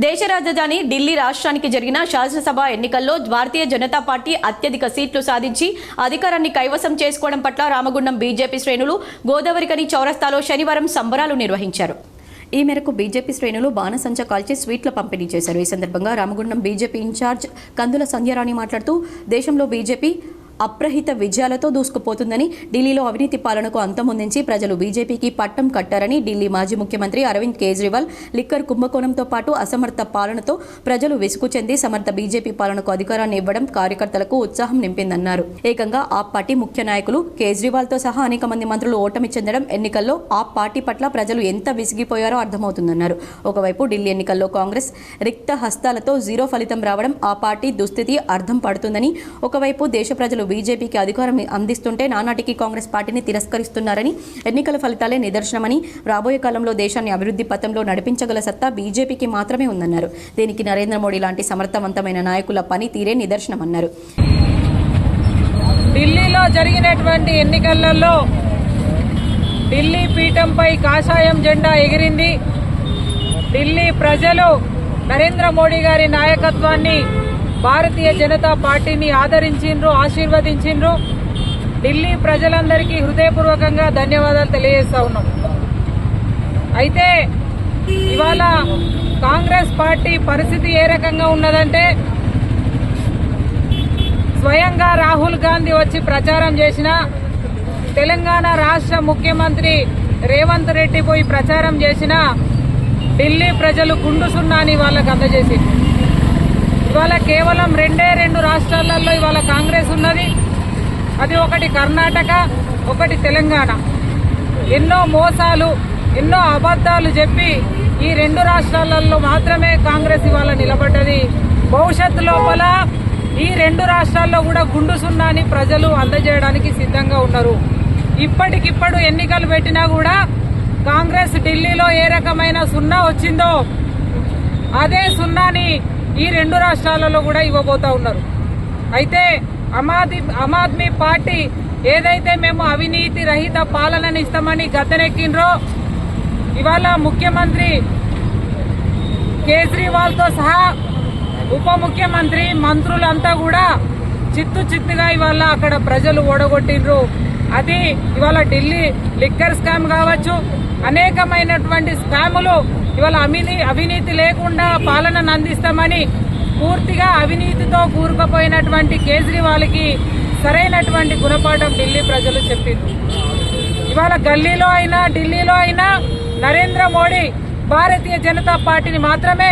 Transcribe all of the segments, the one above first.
దేశ రాజధాని ఢిల్లీ రాష్ట్రానికి జరిగిన శాసనసభ ఎన్నికల్లో భారతీయ జనతా పార్టీ అత్యధిక సీట్లు సాధించి అధికారాన్ని కైవసం చేసుకోవడం పట్ల రామగుండం బీజేపీ శ్రేణులు గోదావరికని చౌరస్తాలో శనివారం సంబరాలు నిర్వహించారు. ఈ మేరకు బీజేపీ శ్రేణులు బాణసంచ కాల్చి స్వీట్ల పంపిణీ చేశారు. ఈ సందర్భంగా రామగుండం బీజేపీ ఇన్ఛార్జ్ కందుల సంధ్యారాణి మాట్లాడుతూ దేశంలో బీజేపీ అప్రహిత విజయాలతో దూసుకుపోతుందని ఢిల్లీలో అవినీతి పాలనకు అంతమొందించి ప్రజలు బీజేపీకి పట్టం కట్టారని ఢిల్లీ మాజీ ముఖ్యమంత్రి అరవింద్ కేజ్రీవాల్ లిక్కర్ కుంభకోణంతో పాటు అసమర్థ పాలనతో ప్రజలు విసుగు చెంది సమర్థ బీజేపీ పాలనకు అధికారాన్ని ఇవ్వడం కార్యకర్తలకు ఉత్సాహం నింపిందన్నారు. ఏకంగా ఆ పార్టీ ముఖ్య నాయకులు కేజ్రీవాల్తో సహా అనేక మంది మంత్రులు ఓటమి చెందడం ఎన్నికల్లో ఆ పార్టీ పట్ల ప్రజలు ఎంత విసిగిపోయారో అర్థమవుతుందన్నారు. ఒకవైపు ఢిల్లీ ఎన్నికల్లో కాంగ్రెస్ రిక్త హస్తాలతో జీరో ఫలితం రావడం ఆ పార్టీ దుస్థితి అర్థం పడుతుందని ఒకవైపు దేశ ప్రజలు బీజేపీకి అధికారం అందిస్తుంటే నానాటికి కాంగ్రెస్ పార్టీని తిరస్కరిస్తున్నారని ఎన్నికల ఫలితాలే నిదర్శనమని రాబోయే కాలంలో దేశాన్ని అభివృద్ధి పథంలో నడిపించగల సత్తా బీజేపీకి మాత్రమే ఉందన్నారు. దీనికి నరేంద్ర మోడీ లాంటి సమర్థవంతమైన నాయకుల పని తీరే నిదర్శనమన్నారు. ఢిల్లీలో జరిగినటువంటి ఎన్నికలలో ఢిల్లీ పీఠంపై కాషాయం జెండా ఎగిరింది. ఢిల్లీ ప్రజలు నరేంద్ర మోడీ గారి నాయకత్వాన్ని భారతీయ జనతా పార్టీని ఆదరించిండ్రు ఆశీర్వదించిండ్రు. ఢిల్లీ ప్రజలందరికీ హృదయపూర్వకంగా ధన్యవాదాలు తెలియజేస్తా ఉన్నాం. అయితే ఇవాళ కాంగ్రెస్ పార్టీ పరిస్థితి ఏ రకంగా ఉన్నదంటే స్వయంగా రాహుల్ గాంధీ వచ్చి ప్రచారం చేసిన తెలంగాణ రాష్ట్ర ముఖ్యమంత్రి రేవంత్ రెడ్డి పోయి ప్రచారం చేసిన ఢిల్లీ ప్రజలు గుండు సున్నాని వాళ్ళకు అందజేసింది ఇవాళ కేవలం రెండే రెండు రాష్ట్రాలలో ఇవాళ కాంగ్రెస్ ఉన్నది. అది ఒకటి కర్ణాటక ఒకటి తెలంగాణ. ఎన్నో మోసాలు ఎన్నో అబద్ధాలు చెప్పి ఈ రెండు రాష్ట్రాలలో మాత్రమే కాంగ్రెస్ ఇవాళ నిలబడ్డది. భవిష్యత్తు లోపల ఈ రెండు రాష్ట్రాల్లో కూడా గుండు సున్నాని ప్రజలు అందజేయడానికి సిద్ధంగా ఉన్నారు. ఇప్పటికిప్పుడు ఎన్నికలు పెట్టినా కూడా కాంగ్రెస్ ఢిల్లీలో ఏ రకమైన సున్నా వచ్చిందో అదే సున్నాని ఈ రెండు రాష్ట్రాలలో కూడా ఇవ్వబోతా ఉన్నారు. అయితే అమాది ఆమ్ ఆద్మీ పార్టీ ఏదైతే మేము అవినీతి రహిత పాలనని ఇస్తామని గద్దెనెక్కిండ్రో ఇవాళ ముఖ్యమంత్రి కేజ్రీవాల్తో సహా ఉప ముఖ్యమంత్రి మంత్రులంతా కూడా చిత్తు చిత్తుగా ఇవాళ అక్కడ ప్రజలు ఓడగొట్టిండ్రు. అది ఇవాళ ఢిల్లీ లిక్కర్ స్కామ్ కావచ్చు. అనేకమైనటువంటి స్కాములు ఇవాళ అవినీ అవినీతి లేకుండా పాలనను అందిస్తామని పూర్తిగా అవినీతితో కూరుకుపోయినటువంటి కేజ్రీవాల్కి సరైనటువంటి గుణపాఠం ఢిల్లీ ప్రజలు చెప్పింది ఇవాళ గల్లీలో అయినా ఢిల్లీలో అయినా నరేంద్ర మోడీ భారతీయ జనతా పార్టీని మాత్రమే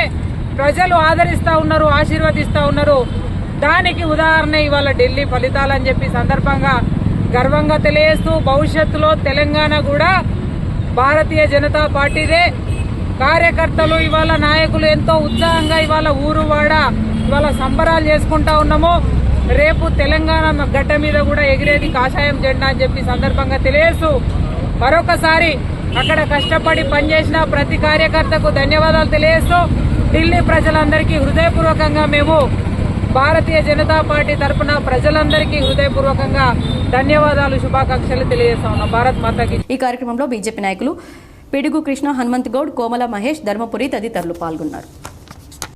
ప్రజలు ఆదరిస్తూ ఉన్నారు ఆశీర్వదిస్తా ఉన్నారు. దానికి ఉదాహరణ ఇవాళ ఢిల్లీ ఫలితాలని చెప్పి సందర్భంగా గర్వంగా తెలియజేస్తూ భవిష్యత్తులో తెలంగాణ కూడా భారతీయ జనతా పార్టీదే కార్యకర్తలు ఇవాళ నాయకులు ఎంతో ఉత్సాహంగా ఇవాళ ఊరు వాడ ఇవాళ సంబరాలు చేసుకుంటా ఉన్నాము. రేపు తెలంగాణ గడ్డ మీద కూడా ఎగిరేది కాషాయం జెండా అని చెప్పి సందర్భంగా తెలియజేస్తూ మరొకసారి అక్కడ కష్టపడి పనిచేసిన ప్రతి కార్యకర్తకు ధన్యవాదాలు తెలియజేస్తూ ఢిల్లీ ప్రజలందరికీ హృదయపూర్వకంగా మేము భారతీయ జనతా పార్టీ తరఫున ప్రజలందరికీ హృదయపూర్వకంగా ధన్యవాదాలు శుభాకాంక్షలు తెలియజేస్తా ఉన్నాం. భారత్ మాతకి ఈ కార్యక్రమంలో బీజేపీ నాయకులు పిడుగు కృష్ణ హనుమంత్ గౌడ్ కోమల మహేష్ ధర్మపురి తదితరులు పాల్గొన్నారు.